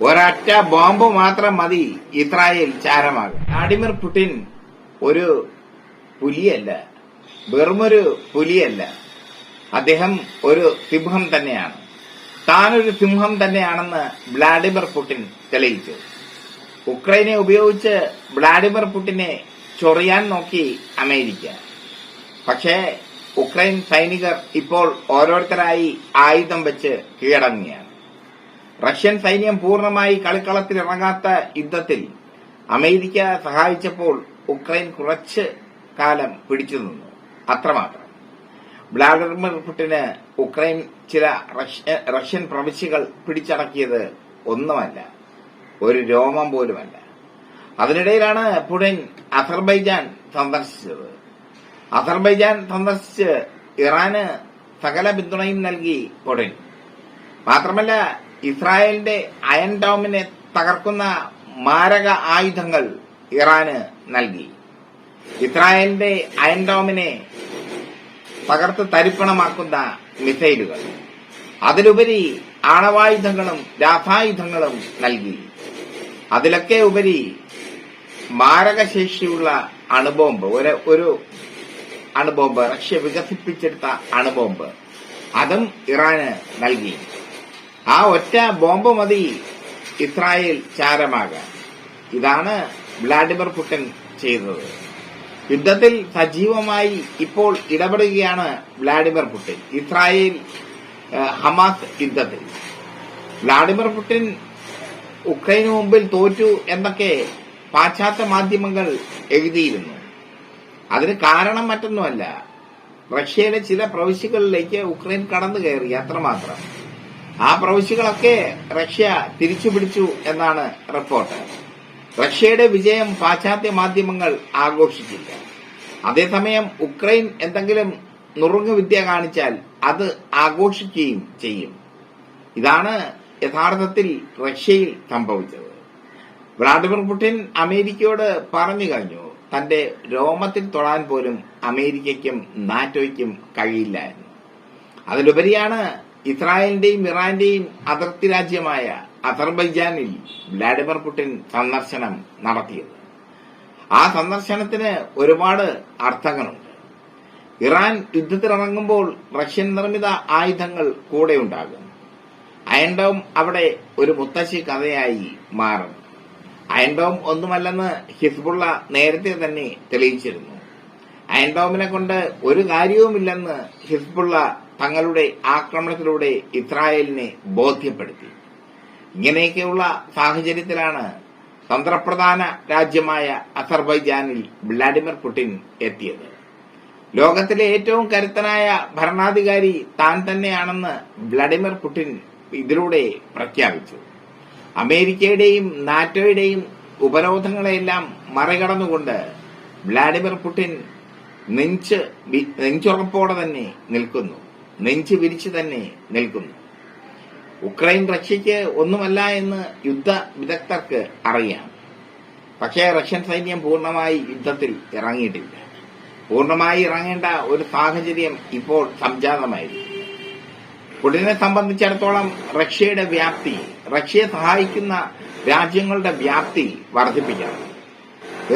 ഒരൊറ്റ ബോംബ് മാത്രം മതി ഇസ്രായേൽ ചാരമാകും. വ്ളാഡിമിർ പുടിൻ ഒരു പുലിയല്ല. വെറുമൊരു പുലിയല്ല. അദ്ദേഹം ഒരു സിംഹം തന്നെയാണ്. താനൊരു സിംഹം തന്നെയാണെന്ന് വ്ളാഡിമിർ പുടിൻ തെളിയിച്ചു. ഉക്രൈനെ ഉപയോഗിച്ച് വ്ളാഡിമിർ പുടിനെ ചൊറിയാൻ നോക്കി അമേരിക്ക. പക്ഷേ ഉക്രൈൻ സൈനികർ ഇപ്പോൾ ഓരോരുത്തരായി ആയുധം വെച്ച് കീഴടങ്ങുകയാണ്. റഷ്യൻ സൈന്യം പൂർണമായി കളിക്കളത്തിൽ ഇറങ്ങാത്ത യുദ്ധത്തിൽ അമേരിക്ക സഹായിച്ചപ്പോൾ ഉക്രൈൻ കുറച്ച് കാലം പിടിച്ചു നിന്നു. അത്രമാത്രം. വ്ളാഡിമിർ പുടിന് ഉക്രൈൻ ചില റഷ്യൻ പ്രവിശ്യകൾ പിടിച്ചടക്കിയത് ഒന്നുമല്ല ഒരു രോമം പോലുമല്ല. അതിനിടയിലാണ് പുടിൻ അസർബൈജാൻ സന്ദർശിച്ചത്. അസർബൈജാൻ സന്ദർശിച്ച് ഇറാന് സകല പിന്തുണയും നൽകി പുടിൻ. മാത്രമല്ല ഇസ്രായേലിന്റെ അയൺ ഡോമിനെ തകർക്കുന്ന മാരക ആയുധങ്ങൾ ഇറാന് നൽകി. ഇസ്രായേലിന്റെ അയൺ ഡോമിനെ തകർത്ത് തരിപ്പണമാക്കുന്ന മിസൈലുകൾ. അതിലുപരി ആണവായുധങ്ങളും രാസായുധങ്ങളും നൽകി. അതിലൊക്കെ ഉപരി മാരകശേഷിയുള്ള അണുബോംബ് ഒരു ഒരു അണുബോംബ് റഷ്യ വികസിപ്പിച്ചെടുത്ത അണുബോംബ് അതും ഇറാന് നൽകി. ആ ഒറ്റ ബോംബ് മതി ഇസ്രായേൽ ചാരമാകാൻ. ഇതാണ് വ്ളാഡിമിർ പുടിൻ ചെയ്തത്. യുദ്ധത്തിൽ സജീവമായി ഇപ്പോൾ ഇടപെടുകയാണ് വ്ളാഡിമിർ പുടിൻ. ഇസ്രായേൽ ഹമാസ് യുദ്ധത്തിൽ. വ്ളാഡിമിർ പുടിൻ ഉക്രൈന് മുമ്പിൽ തോറ്റു എന്നൊക്കെ പാശ്ചാത്യ മാധ്യമങ്ങൾ എഴുതിയിരുന്നു. അതിന് കാരണം മറ്റൊന്നുമല്ല. റഷ്യയുടെ ചില പ്രവിശ്യകളിലേക്ക് ഉക്രൈൻ കടന്നു കയറി അത്രമാത്രം. ആ പ്രവിശ്യകളൊക്കെ റഷ്യ തിരിച്ചു പിടിച്ചു എന്നാണ് റിപ്പോർട്ട്. റഷ്യയുടെ വിജയം പാശ്ചാത്യ മാധ്യമങ്ങൾ ആഘോഷിച്ചില്ല. അതേസമയം ഉക്രൈൻ എന്തെങ്കിലും നുറുങ്ങു വിദ്യ കാണിച്ചാൽ അത് ആഘോഷിക്കുകയും ചെയ്യും. ഇതാണ് യഥാർത്ഥത്തിൽ റഷ്യയിൽ സംഭവിച്ചത്. വ്ളാഡിമിർ പുടിൻ അമേരിക്കയോട് പറഞ്ഞു കഴിഞ്ഞു തന്റെ രോമത്തിൽ തൊടാൻ പോലും അമേരിക്കയ്ക്കും നാറ്റോയ്ക്കും കഴിയില്ല എന്ന് അതിലുപരിയാണ് ഇസ്രായേലിന്റെയും ഇറാന്റെയും അതിർത്തി രാജ്യമായ അസർബൈജാനിൽ വ്ളാഡിമിർ പുടിൻ സന്ദർശനം നടത്തിയത്. ആ സന്ദർശനത്തിന് ഒരുപാട് അർത്ഥങ്ങളുണ്ട്. ഇറാൻ യുദ്ധത്തിലിറങ്ങുമ്പോൾ റഷ്യൻ നിർമ്മിത ആയുധങ്ങൾ കൂടെ ഉണ്ടാകും. അയൻഡോം അവിടെ ഒരു മുത്തശ്ശി കഥയായി മാറും. അയൻഡോം ഒന്നുമല്ലെന്ന് ഹിസ്ബുള്ള നേരത്തെ തന്നെ തെളിയിച്ചിരുന്നു. അയൻഡോമിനെ കൊണ്ട് ഒരു കാര്യവുമില്ലെന്ന് ഹിസ്ബുള്ള തങ്ങളുടെ ആക്രമണത്തിലൂടെ ഇസ്രായേലിനെ ബോധ്യപ്പെടുത്തി. ഇങ്ങനെയൊക്കെയുള്ള സാഹചര്യത്തിലാണ് തന്ത്രപ്രധാന രാജ്യമായ അസർബൈജാനിൽ വ്ളാഡിമിർ പുടിൻ എത്തിയത്. ലോകത്തിലെ ഏറ്റവും കരുത്തനായ ഭരണാധികാരി താൻ തന്നെയാണെന്ന് വ്ളാഡിമിർ പുടിൻ ഇതിലൂടെ പ്രഖ്യാപിച്ചു. അമേരിക്കയുടെയും നാറ്റോയുടെയും ഉപരോധങ്ങളെല്ലാം മറികടന്നുകൊണ്ട് വ്ളാഡിമിർ പുടിൻ നെഞ്ച് നെഞ്ചുറപ്പോടെ തന്നെ നിൽക്കുന്നു. നെഞ്ച് വിരിച്ചു തന്നെ നിൽക്കുന്നു. ഉക്രൈൻ റഷ്യയ്ക്ക് ഒന്നുമല്ല എന്ന് യുദ്ധ വിദഗ്ധർക്ക് അറിയാം. പക്ഷേ റഷ്യൻ സൈന്യം പൂർണമായി യുദ്ധത്തിൽ ഇറങ്ങിയിട്ടില്ല. പൂർണമായി ഇറങ്ങേണ്ട ഒരു സാഹചര്യം ഇപ്പോൾ സംജാതമായിരുന്നു പുടിനെ സംബന്ധിച്ചിടത്തോളം റഷ്യയുടെ വ്യാപ്തി റഷ്യയെ സഹായിക്കുന്ന രാജ്യങ്ങളുടെ വ്യാപ്തി വർദ്ധിപ്പിക്കണം.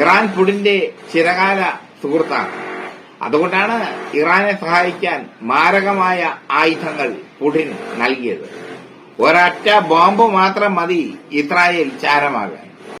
ഇറാൻ പുടിന്റെ ചിരകാല സുഹൃത്താണ്. അതുകൊണ്ടാണ് ഇറാനെ സഹായിക്കാൻ മാരകമായ ആയുധങ്ങൾ പുടിൻ നൽകിയത്. ഒരൊറ്റ ബോംബ് മാത്രം മതി ഇസ്രായേൽ ചാരമാകാൻ.